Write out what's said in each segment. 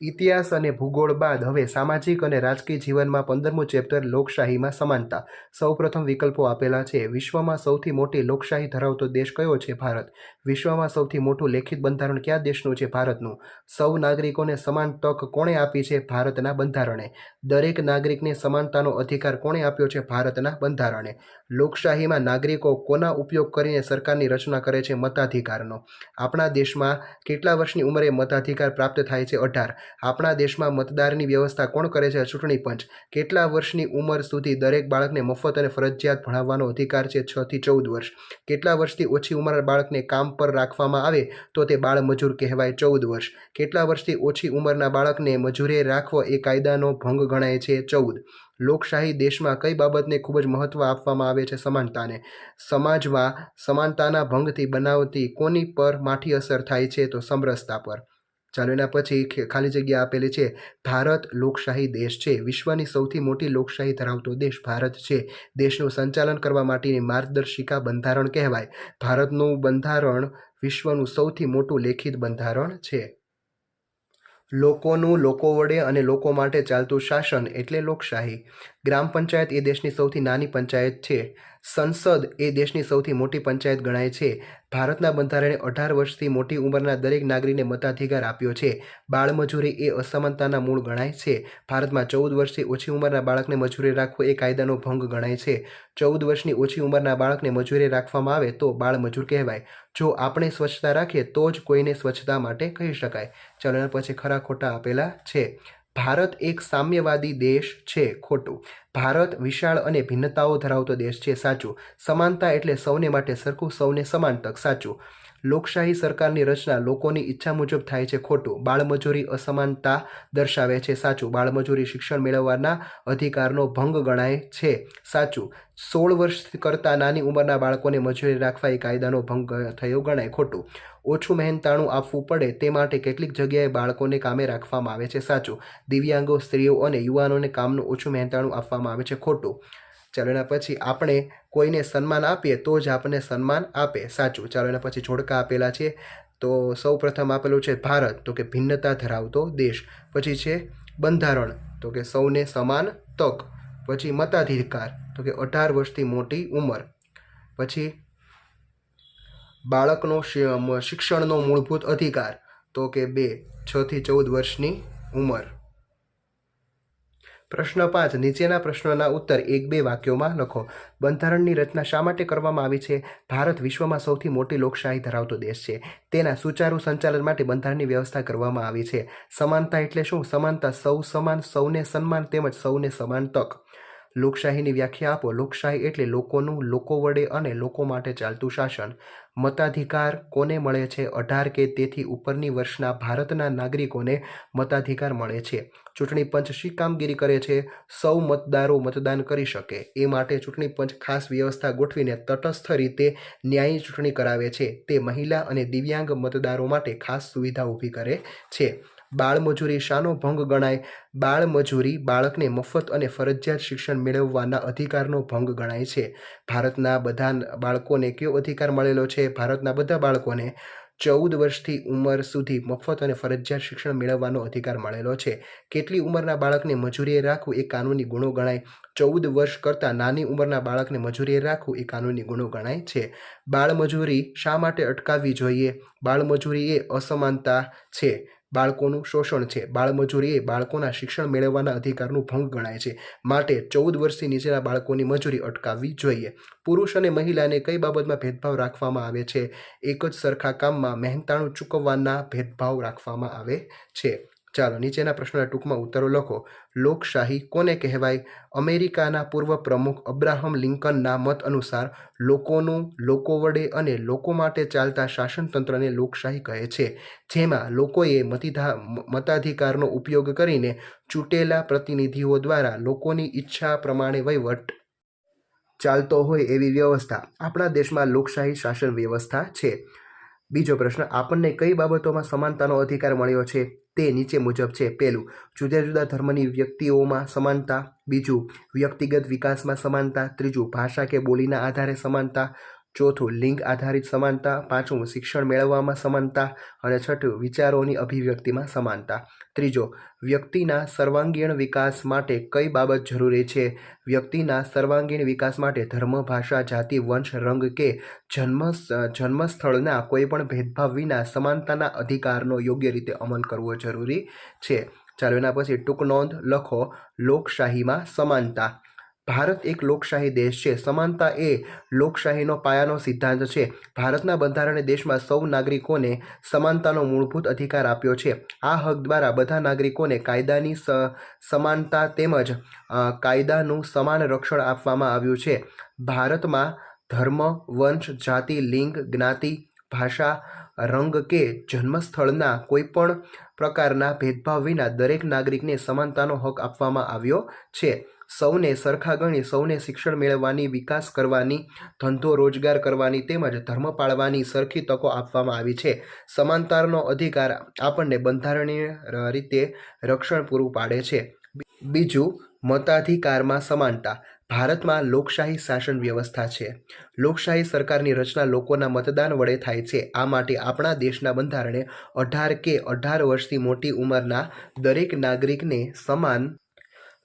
ઇતિહાસ અને ભૂગોળ બાદ હવે સામાજિક અને રાજકીય જીવનમાં પંદરમું ચેપ્ટર લોકશાહીમાં સમાનતા. સૌપ્રથમ વિકલ્પો આપેલા છે. વિશ્વમાં સૌથી મોટી લોકશાહી ધરાવતો દેશ કયો છે? ભારત. વિશ્વમાં સૌથી મોટું લેખિત બંધારણ કયા દેશનું છે? ભારતનું. સૌ નાગરિકોને સમાન તક કોણે આપી છે? ભારતના બંધારણે. દરેક નાગરિકને સમાનતાનો અધિકાર કોણે આપ્યો છે? ભારતના બંધારણે. લોકશાહીમાં નાગરિકો કોના ઉપયોગ કરીને સરકારની રચના કરે છે મતાધિકારનો? આપણા દેશમાં કેટલા વર્ષની ઉંમરે મતાધિકાર પ્રાપ્ત થાય છે? અઢાર. આપણા દેશમાં મતદારની વ્યવસ્થા કોણ કરે છે? ચૂંટણી પંચ. કેટલા વર્ષની ઉંમર સુધી દરેક બાળકને મફત અને ફરજિયાત ભણાવવાનો અધિકાર છે? છ થી ચૌદ વર્ષ. કેટલા વર્ષથી ઓછી ઉંમરના બાળકને કામ પર રાખવામાં આવે તો તે બાળમજૂર કહેવાય. ચૌદ વર્ષ. કેટલા વર્ષથી ઓછી ઉંમરના બાળકને મજૂરે રાખવો એ કાયદાનો ભંગ ગણાય છે? ચૌદ. લોકશાહી દેશમાં કઈ બાબતને ખૂબ જ મહત્ત્વ આપવામાં આવે છે સમાનતાને? સમાજમાં સમાનતાના ભંગથી બનાવતી કોની પર માઠી અસર થાય છે તો સમરસતા પર? ચાલો એના પછી ખાલી જગ્યા આપેલી છે. ભારત લોકશાહી દેશ છે. વિશ્વની સૌથી મોટી લોકશાહી ધરાવતો દેશ ભારત છે. દેશનું સંચાલન કરવા માટેની માર્ગદર્શિકા બંધારણ કહેવાય. ભારતનું બંધારણ વિશ્વનું સૌથી મોટું લેખિત બંધારણ છે. લોકોનું લોકો વડે અને લોકો માટે ચાલતું શાસન એટલે લોકશાહી. ગ્રામ પંચાયત એ દેશની સૌથી નાની પંચાયત છે. સંસદ એ દેશની સૌથી મોટી પંચાયત ગણાય છે. ભારતના બંધારણે અઢાર વર્ષથી મોટી ઉંમરના દરેક નાગરિકને મતાધિકાર આપ્યો છે. બાળમજૂરી એ અસમાનતાના મૂળ ગણાય છે. ભારતમાં ચૌદ વર્ષથી ઓછી ઉંમરના બાળકને મજૂરી રાખવો એ કાયદાનો ભંગ ગણાય છે. ચૌદ વર્ષની ઓછી ઉંમરના બાળકને મજૂરી રાખવામાં આવે તો બાળમજૂર કહેવાય. જો આપણે સ્વચ્છતા રાખીએ તો જ કોઈને સ્વચ્છતા માટે કહી શકાય. ચલણ પછી ખરા ખોટા આપેલા છે. ભારત એક સામ્યવાદી દેશ છે ખોટું. ભારત વિશાળ અને ભિન્નતાઓ ધરાવતો દેશ છે સાચું. સમાનતા એટલે સૌને માટે સરખું, સૌને સમાન તક સાચું. લોકશાહી સરકારની રચના લોકોની ઈચ્છા મુજબ થાય છે. ખોટું. બાળમજૂરી અસમાનતા દર્શાવે છે. સાચું. બાળમજૂરી શિક્ષણ મેળવવાના અધિકારનો ભંગ ગણાય છે. સાચું. સોળ વર્ષ કરતાં નાની ઉંમરના બાળકોને મજૂરી રાખવા એ કાયદાનો ભંગ થયો ગણાય. ખોટું. ઓછું મહેનતાણું આપવું પડે તે માટે કેટલીક જગ્યાએ બાળકોને કામે રાખવામાં આવે છે. સાચું. દિવ્યાંગો, સ્ત્રીઓ અને યુવાનોને કામનું ઓછું મહેનતાણું આપવામાં આવે છે. ખોટું. ચાલો એના પછી આપણે કોઈને સન્માન આપીએ તો જ આપણને સન્માન આપે. સાચું. ચાલો એના પછી જોડકા આપેલા છે. તો સૌ પ્રથમ આપેલું છે ભારત. તો કે ભિન્નતા ધરાવતો દેશ. પછી છે બંધારણ. તો કે સૌને સમાન તક. પછી મતાધિકાર. તો કે અઢાર વર્ષથી મોટી ઉંમર. પછી બાળકનો શિક્ષણનો મૂળભૂત અધિકાર. તો કે બે છથી ચૌદ વર્ષની ઉંમર. પ્રશ્ન પાંચ, નીચેના પ્રશ્નોના ઉત્તર એક બે વાક્યોમાં લખો. બંધારણની રચના શા માટે કરવામાં આવી છે? ભારત વિશ્વમાં સૌથી મોટી લોકશાહી ધરાવતો દેશ છે. તેના સુચારુ સંચાલન માટે બંધારણની વ્યવસ્થા કરવામાં આવી છે. સમાનતા એટલે શું? સમાનતા સૌ સમાન, સૌને સન્માન તેમજ સૌને સમાન તક. લોકશાહીની વ્યાખ્યા આપો. લોકશાહી એટલે લોકોનું, લોકો વડે અને લોકો માટે ચાલતું શાસન. મતાધિકાર કોને મળે છે? અઢાર કે તેથી ઉપરની વર્ષના ભારતના નાગરિકોને મતાધિકાર મળે છે. ચૂંટણી પંચ શી કામગીરી કરે છે? સૌ મતદારો મતદાન કરી શકે. એ માટે ચૂંટણી પંચ ખાસ વ્યવસ્થા ગોઠવીને તટસ્થ રીતે ન્યાયી ચૂંટણી કરાવે છે. તે મહિલા અને દિવ્યાંગ મતદારો માટે ખાસ સુવિધા ઊભી કરે છે. બાળમજૂરી શાનો ભંગ ગણાય. બાળમજૂરી બાળકને મફત અને ફરજિયાત શિક્ષણ મેળવવાના અધિકારનો ભંગ ગણાય છે. ભારતના બધા બાળકોને કયો અધિકાર મળેલો છે? ભારતના બધા બાળકોને ચૌદ વર્ષથી ઉંમર સુધી મફત અને ફરજિયાત શિક્ષણ મેળવવાનો અધિકાર મળેલો છે. કેટલી ઉંમરના બાળકને મજૂરીએ રાખવું એ કાનૂની ગુનો ગણાય. ચૌદ વર્ષ કરતાં નાની ઉંમરના બાળકને મજૂરીએ રાખવું એ કાનૂની ગુનો ગણાય છે. બાળમજૂરી શા માટે અટકાવવી જોઈએ? બાળમજૂરી એ અસમાનતા છે. બાળકોનું શોષણ છે. બાળમજૂરી એ બાળકોના શિક્ષણ મેળવવાના અધિકારનું ભંગ ગણાય છે. માટે ચૌદ વર્ષથી નીચેના બાળકોની મજૂરી અટકાવવી જોઈએ. પુરુષ અને મહિલાને કઈ બાબતમાં ભેદભાવ રાખવામાં આવે છે? એક જ સરખા કામમાં મહેનતાણું ચૂકવવાના ભેદભાવ રાખવામાં આવે છે. ચાલો નીચેના પ્રશ્નના ટૂંકમાં ઉત્તરો લખો. લોકશાહી કોને કહેવાય? અમેરિકાના પૂર્વ પ્રમુખ અબ્રાહમ લિંકનના મત અનુસાર લોકોનું, લોકો વડે અને લોકો માટે ચાલતા શાસનતંત્રને લોકશાહી કહે છે, જેમાં લોકોએ મતિધા, મતાધિકારનો ઉપયોગ કરીને ચૂંટેલા પ્રતિનિધિઓ દ્વારા લોકોની ઈચ્છા પ્રમાણે વહીવટ ચાલતો હોય એવી વ્યવસ્થા આપણા દેશમાં લોકશાહી શાસન વ્યવસ્થા છે. બીજો પ્રશ્ન, આપણને કઈ બાબતોમાં સમાનતાનો અધિકાર મળ્યો છે? તે નીચે મુજબ છે. પહેલું, જુદા જુદા ધર્મની વ્યક્તિઓમાં સમાનતા. બીજું, વ્યક્તિગત વિકાસમાં સમાનતા. ત્રીજું, ભાષા કે બોલીના આધારે સમાનતા. ચોથું, લિંગ આધારિત સમાનતા. પાંચમું, શિક્ષણ મેળવવામાં સમાનતા. અને છઠ્ઠું, વિચારોની અભિવ્યક્તિમાં સમાનતા. ત્રીજો, વ્યક્તિના સર્વાંગીણ વિકાસ માટે કઈ બાબત જરૂરી છે? વ્યક્તિના સર્વાંગીણ વિકાસ માટે ધર્મ, ભાષા, જાતિ, વંશ, રંગ કે જન્મ, જન્મસ્થળના કોઈપણ ભેદભાવ વિના સમાનતાના અધિકારનો યોગ્ય રીતે અમલ કરવો જરૂરી છે. ચાલો એના પછી ટૂંક નોંધ લખો. લોકશાહીમાં સમાનતા. ભારત એક લોકશાહી દેશ છે. સમાનતા એ લોકશાહીનો પાયાનો સિદ્ધાંત છે. ભારતના બંધારણે દેશમાં સૌ નાગરિકોને સમાનતાનો મૂળભૂત અધિકાર આપ્યો છે. આ હક દ્વારા બધા નાગરિકોને કાયદાની સમાનતા તેમજ કાયદાનું સમાન રક્ષણ આપવામાં આવ્યું છે. ભારતમાં ધર્મ, વંશ, જાતિ, લિંગ, જ્ઞાતિ ભાષા, રંગ કે જન્મસ્થળના કોઈપણ પ્રકારના ભેદભાવ વિના દરેક નાગરિકને સમાનતાનો હક આપવામાં આવ્યો છે. સૌને સરખા ગણી સૌને શિક્ષણ મેળવવાની, વિકાસ કરવાની, ધંધો રોજગાર કરવાની તેમજ ધર્મ પાળવાની સરખી તકો આપવામાં આવી છે. સમાનતાનો અધિકાર આપણને બંધારણીય રીતે રક્ષણ પૂરું પાડે છે. બીજું, મતાધિકારમાં સમાનતા. ભારતમાં લોકશાહી શાસન વ્યવસ્થા છે. લોકશાહી સરકારની રચના લોકોના મતદાન વડે થાય છે. આ માટે આપણા દેશના બંધારણે અઢાર કે અઢાર વર્ષથી મોટી ઉંમરના દરેક નાગરિકને સમાન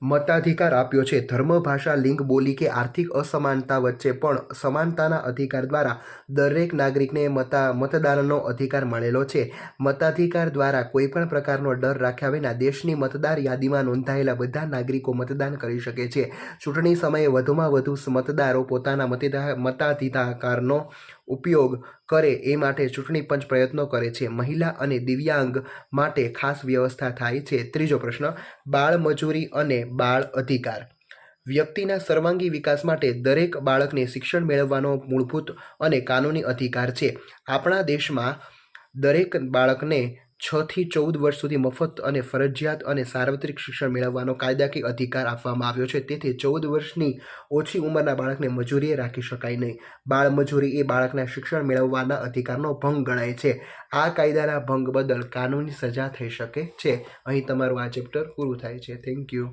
મતાધિકાર આપ્યો છે. ધર્મ, ભાષા, લિંગ, બોલી કે આર્થિક અસમાનતા વચ્ચે પણ સમાનતાના અધિકાર દ્વારા દરેક નાગરિકને મતા, મતદાનનો અધિકાર મળેલો છે. મતાધિકાર દ્વારા કોઈપણ પ્રકારનો ડર રાખ્યા વિના દેશની મતદાર યાદીમાં નોંધાયેલા બધા નાગરિકો મતદાન કરી શકે છે. ચૂંટણી સમયે વધુમાં વધુ મતદારો પોતાના મતદા મતાધિકારનો ઉપયોગ કરે એ માટે ચૂંટણી પંચ પ્રયત્નો કરે છે. મહિલા અને દિવ્યાંગ માટે ખાસ વ્યવસ્થા થાય છે. ત્રીજો પ્રશ્ન બાળ મજૂરી અને બાળ અધિકાર. વ્યક્તિના સર્વાંગી વિકાસ માટે દરેક બાળકને શિક્ષણ મેળવવાનો મૂળભૂત અને કાનૂની અધિકાર છે. આપણા દેશમાં દરેક બાળકને છ થી ચૌદ વર્ષ સુધી મફત અને ફરજિયાત અને સાર્વત્રિક શિક્ષણ મેળવવાનો કાયદાકીય અધિકાર આપવામાં આવ્યો છે. તેથી ચૌદ વર્ષની ઓછી ઉંમરના બાળકને મજૂરીએ રાખી શકાય નહીં. બાળ મજૂરી એ બાળકના શિક્ષણ મેળવવાના અધિકારનો ભંગ ગણાય છે. આ કાયદાના ભંગ બદલ કાનૂની સજા થઈ શકે છે. અહીં તમારું આ ચેપ્ટર પૂરું થાય છે. Thank you.